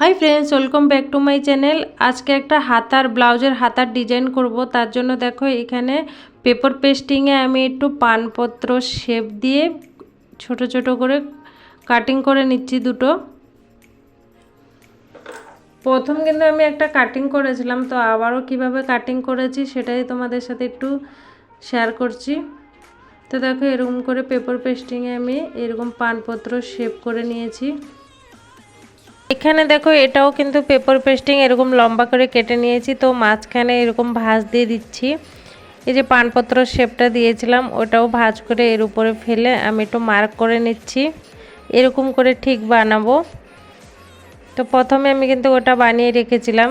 Hi friends welcome back to my channel আজকে একটা হাতার, ব্লাউজের হাতার ডিজাইন করব। তার জন্য দেখো এখানে পেপার পেস্টিংয়ে আমি একটু পানপত্র শেপ দিয়ে ছোট ছোট করে কাটিং করে নিচ্ছি দুটো। প্রথম কিন্তু আমি একটা কাটিং করেছিলাম, তো আবারও কীভাবে কাটিং করেছি সেটাই তোমাদের সাথে একটু শেয়ার করছি। তো দেখো এরকম করে পেপার পেস্টিংয়ে আমি এরকম পানপত্র শেপ করে নিয়েছি। এখানে দেখো এটাও কিন্তু পেপার পেস্টিং এরকম লম্বা করে কেটে নিয়েছি। তো মাঝখানে এরকম ভাঁজ দিয়ে দিচ্ছি। এই যে পানপত্র শেপটা দিয়েছিলাম, ওটাও ভাঁজ করে এর উপরে ফেলে আমি একটু মার্ক করে নিচ্ছি। এরকম করে ঠিক বানাবো। তো প্রথমে আমি কিন্তু ওটা বানিয়ে রেখেছিলাম।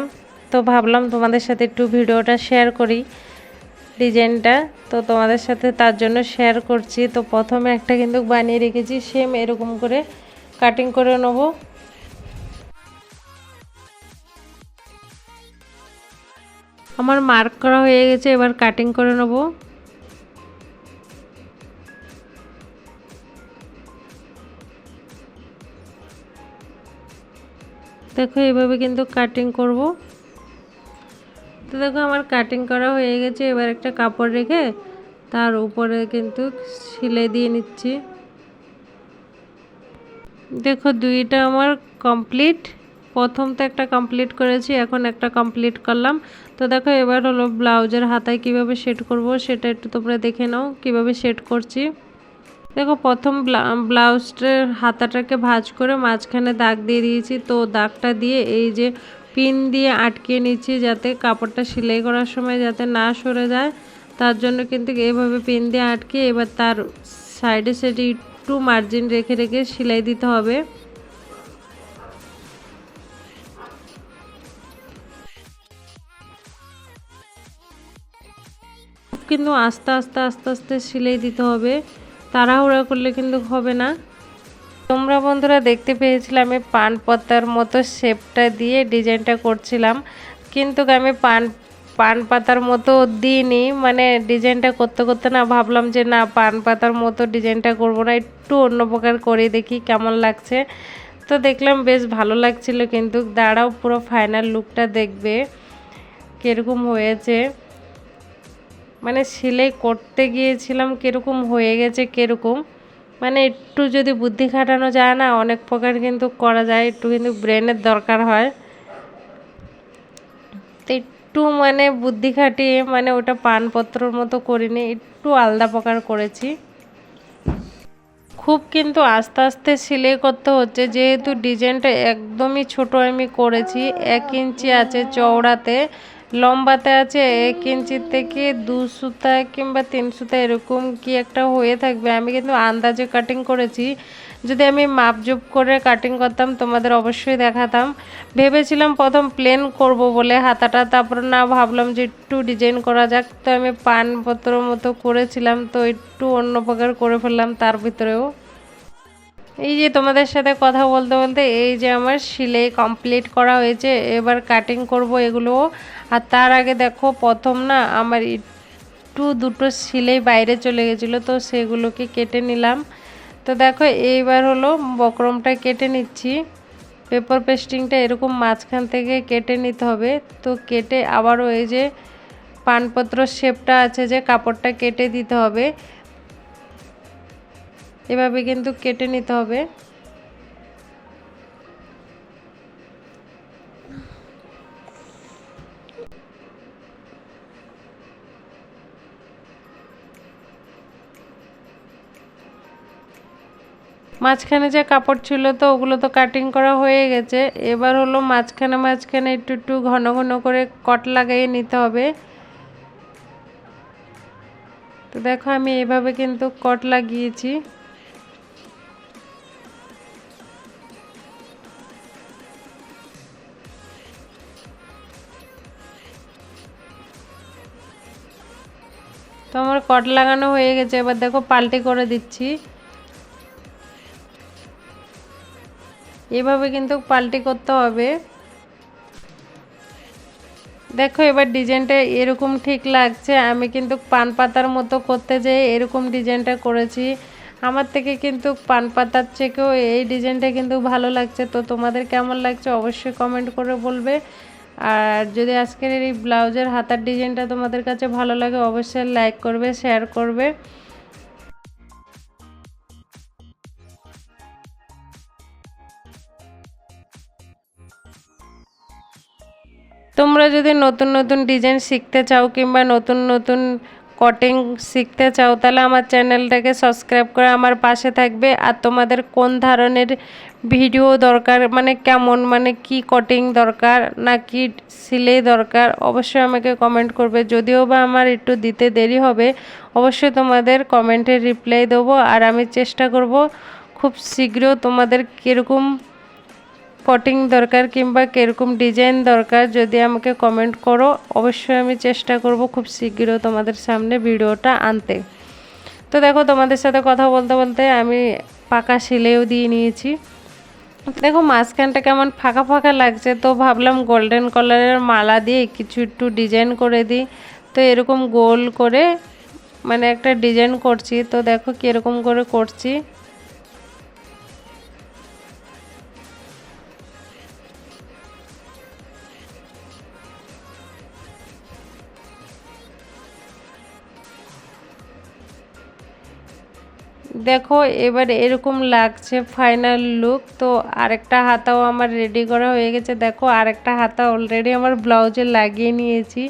তো ভাবলাম তোমাদের সাথে একটু ভিডিওটা শেয়ার করি ডিজাইনটা। তো তোমাদের সাথে তার জন্য শেয়ার করছি। তো প্রথমে একটা কিন্তু বানিয়ে রেখেছি সেম এরকম করে কাটিং করে নেব। আমার মার্ক করা হয়ে গেছে, এবার কাটিং করে নেব। দেখো, এভাবে কিন্তু কাটিং করব। তো দেখো, আমার কাটিং করা হয়ে গেছে, এবার একটা কাপড় রেখে তার উপরে কিন্তু সিলাই দিয়ে নিচ্ছি। দেখো, দুইটা আমার কমপ্লিট প্রথম তো একটা কমপ্লিট করেছি, এখন একটা কমপ্লিট করলাম। তো দেখো, এবার হলো ব্লাউজের হাতায় কীভাবে সেট করব সেটা একটু তোমরা দেখে নাও, কীভাবে সেট করছি। দেখো, প্রথম ব্লাউজটার হাতাটাকে ভাজ করে মাঝখানে দাগ দিয়ে দিয়েছি। তো দাগটা দিয়ে এই যে পিন দিয়ে আটকে নিচ্ছি যাতে কাপড়টা সেলাই করার সময় যাতে না সরে যায়। তার জন্য কিন্তু এইভাবে পিন দিয়ে আটকে এবার তার সাইডে সাইডে একটু মার্জিন রেখে রেখে সেলাই দিতে হবে। কিন্তু আস্তে আস্তে আস্তে আস্তে সিলাই দিতে হবে। তাড়াহুড়া করলে কিন্তু হবে না। তোমরা বন্ধুরা দেখতে পেয়েছিলাম আমি পান পাতার মতো শেপটা দিয়ে ডিজাইনটা করছিলাম। কিন্তু আমি পান পান পাতার মতো দিইনি। মানে ডিজাইনটা করতে করতে না ভাবলাম যে না, পান পাতার মতো ডিজাইনটা করব না। একটু অন্য প্রকার করে দেখি কেমন লাগছে। তো দেখলাম বেশ ভালো লাগছিল, কিন্তু দাঁড়াও পুরো ফাইনাল লুকটা দেখবে। কীরকম হয়েছে। মানে সেলাই করতে গিয়েছিলাম কীরকম হয়ে গেছে কীরকম? মানে একটু যদি বুদ্ধি খাটানো যায় না, অনেক প্রকার কিন্তু করা যায়, একটু কিন্তু ব্রেনের দরকার হয়। তো একটু মানে বুদ্ধি খাটিয়ে মানে ওটা পানপত্রর মতো করিনি, একটু আলাদা প্রকার করেছি। খুব কিন্তু আস্তে আস্তে সেলাই করতে হচ্ছে, যেহেতু ডিজাইনটা একদমই ছোট আমি করেছি, এক ইঞ্চি আছে চওড়াতে। লম্বাতে আছে, এক ইঞ্চি থেকে দু সুতা কিংবা তিন সুতা এরকম কি একটা হয়ে থাকবে। আমি কিন্তু আন্দাজে কাটিং করেছি। যদি আমি মাপজুপ করে কাটিং করতাম, তোমাদের অবশ্যই দেখাতাম। ভেবেছিলাম প্রথম প্লেন করব বলে হাতাটা, তারপর না ভাবলাম যে একটু ডিজাইন করা যাক। তো আমি পানপত্র মতো করেছিলাম, তো একটু অন্য প্রকার করে ফেললাম তার ভিতরেও। এই যে তোমাদের সাথে কথা বলতে বলতে এই যে আমার সিলাই কমপ্লিট করা হয়েছে, এবার কাটিং করব এগুলো। আর তার আগে দেখো, প্রথম না আমার একটু দুটো সিলাই বাইরে চলে গেছিল, তো সেগুলোকে কেটে নিলাম। তো দেখো, এইবার হলো বকরমটা কেটে নিচ্ছি। পেপার পেস্টিংটা এরকম মাঝখান থেকে কেটে নিতে হবে। তো কেটে আবারও এই যে পানপত্র শেপটা আছে যে, কাপড়টা কেটে দিতে হবে। এভাবে কিন্তু কেটে নিতে হবে। মাঝখানে যে কাপড় ছিল তো, ওগুলো তো কাটিং করা হয়ে গেছে। এবার হলো মাঝখানে মাঝখানে একটু একটু ঘন ঘন করে কট লাগিয়ে নিতে হবে। তো দেখো আমি এভাবে কিন্তু কট লাগিয়েছি। আমার কট লাগানো হয়ে গেছে, এবার দেখো পাল্টে করে দিচ্ছি। এভাবে কিন্তু পাল্টি করতে হবে। দেখো এবার ডিজাইনটা এরকম ঠিক লাগছে, আমি কিন্তু পান পাতার মতো করতে যেয়ে এরকম ডিজাইনটা করেছি। আমার থেকে কিন্তু পান পাতার থেকেও এই ডিজাইনটা কিন্তু ভালো লাগছে, তো তোমাদের কেমন লাগছে অবশ্যই কমেন্ট করে বলবে। আর যদি আজকের এই ব্লাউজের হাতার ডিজাইনটা তোমাদের কাছে ভালো লাগে, অবশ্যই লাইক করবে, শেয়ার করবে। তোমরা যদি নতুন নতুন ডিজাইন শিখতে চাও কিংবা নতুন নতুন কটিং শিখতে চাও, তাহলে আমার চ্যানেলটাকে সাবস্ক্রাইব করে আমার পাশে থাকবে। আর তোমাদের কোন ধরনের ভিডিও দরকার মানে কেমন মানে কি কটিং দরকার, না কি সিলাই দরকার, অবশ্যই আমাকে কমেন্ট করবে। যদিও বা আমার একটু দিতে দেরি হবে, অবশ্যই তোমাদের কমেন্টে রিপ্লাই দেবো। আর আমি চেষ্টা করব খুব শীঘ্র তোমাদের কীরকম কটিং দরকার কিংবা কীরকম ডিজাইন দরকার যদি আমাকে কমেন্ট করো, অবশ্যই আমি চেষ্টা করব খুব শীঘ্র তোমাদের সামনে ভিডিওটা আনতে। তো দেখো তোমাদের সাথে কথা বলতে বলতে আমি পাকা সিলেও দিয়ে নিয়েছি। দেখো মাঝখানটা কেমন ফাঁকা ফাঁকা লাগছে, তো ভাবলাম গোল্ডেন কালারের মালা দিয়ে কিছু একটু ডিজাইন করে দিই। তো এরকম গোল করে মানে একটা ডিজাইন করছি, তো দেখো কীরকম করে করছি। দেখো, এবার এরকম লাগছে ফাইনাল লুক তো আরেকটা হাতাও আমার রেডি করা হয়ে গেছে। দেখো, আরেকটা হাতা অলরেডি আমার ব্লাউজে লাগিয়ে নিয়েছি।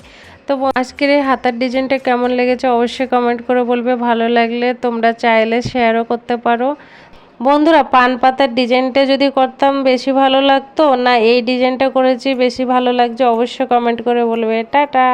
তো আজকের এই হাতার ডিজাইনটা কেমন লেগেছে অবশ্যই কমেন্ট করে বলবে। ভালো লাগলে তোমরা চাইলে শেয়ারও করতে পারো। বন্ধুরা, পান পাতার ডিজাইনটা যদি করতাম বেশি ভালো লাগতো, না এই ডিজাইনটা করেছি বেশি ভালো লাগছে, অবশ্যই কমেন্ট করে বলবে। টাটা!